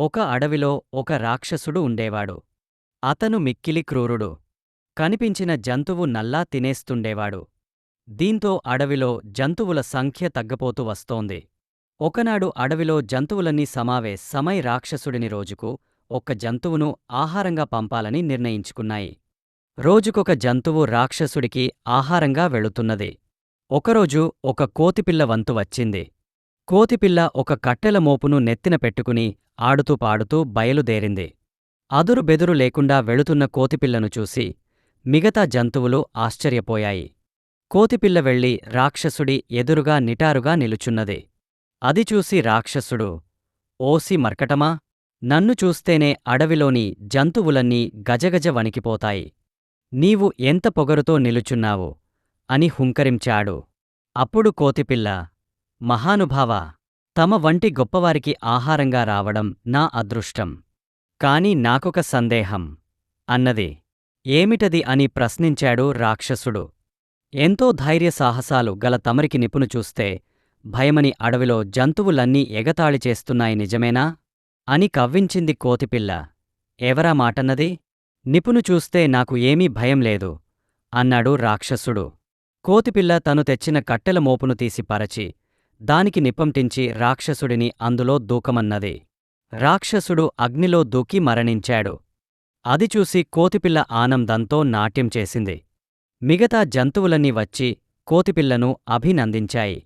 ఒక అడవిలో ఒక రాక్షసుడు ఉండేవాడు. అతను మిక్కిలి క్రూరుడు. కనిపించిన జంతువు నల్లా తినేస్తుండేవాడు. దీంతో అడవిలో జంతువుల సంఖ్య తగ్గపోతూ వస్తోంది. ఒకనాడు అడవిలో జంతువులన్నీ సమావే సమై రాక్షసుడిని రోజుకు ఒక్క జంతువును ఆహారంగా పంపాలని నిర్ణయించుకున్నాయి. రోజుకొక జంతువు రాక్షసుడికి ఆహారంగా వెళుతున్నది. ఒకరోజు ఒక కోతిపిల్ల వంతు వచ్చింది. కోతిపిల్ల ఒక కట్టెల మోపును నెత్తిన పెట్టుకుని ఆడుతూ పాడుతూ బయలుదేరింది. అదురు బెదురు లేకుండా వెళుతున్న కోతిపిల్లను చూసి మిగతా జంతువులు ఆశ్చర్యపోయాయి. కోతిపిల్ల వెళ్ళి రాక్షసుడి ఎదురుగా నిటారుగా నిలుచున్నది. అది చూసి రాక్షసుడు ఓసి మర్కటమా? నన్ను చూస్తేనే అడవిలోని జంతువులన్నీ గజగజ వణికిపోతాయి. నీవు ఎంత పొగరుతో నిలుచున్నావు? అని హుంకరించాడు. అప్పుడు కోతిపిల్ల మహానుభావా తమ వంటి గొప్పవారికి ఆహారంగా రావడం నా అదృష్టం. కాని నాకొక సందేహం. అన్నది ఏమిటది అని ప్రశ్నించాడు రాక్షసుడు. ఎంతో ధైర్య సాహసాలు గల తమరికి నిపును చూస్తే భయమని అడవిలో జంతువులన్నీ ఎగతాళి చేస్తున్నాయి నిజమేనా? అని కవ్వించింది కోతిపిల్ల. ఎవరా మాటన్నది? నిపును చూస్తే నాకు ఏమీ భయం లేదు అన్నాడు రాక్షసుడు. కోతిపిల్ల తను తెచ్చిన కట్టెల మోపును తీసి పరచి దానికి నిప్పంటించి రాక్షసుడిని అందులో దూకమన్నది. రాక్షసుడు అగ్నిలో దూకి మరణించాడు. అది చూసి కోతిపిల్ల ఆనందంతో నాట్యం చేసింది. మిగతా జంతువులన్నీ వచ్చి కోతిపిల్లను అభినందించాయి.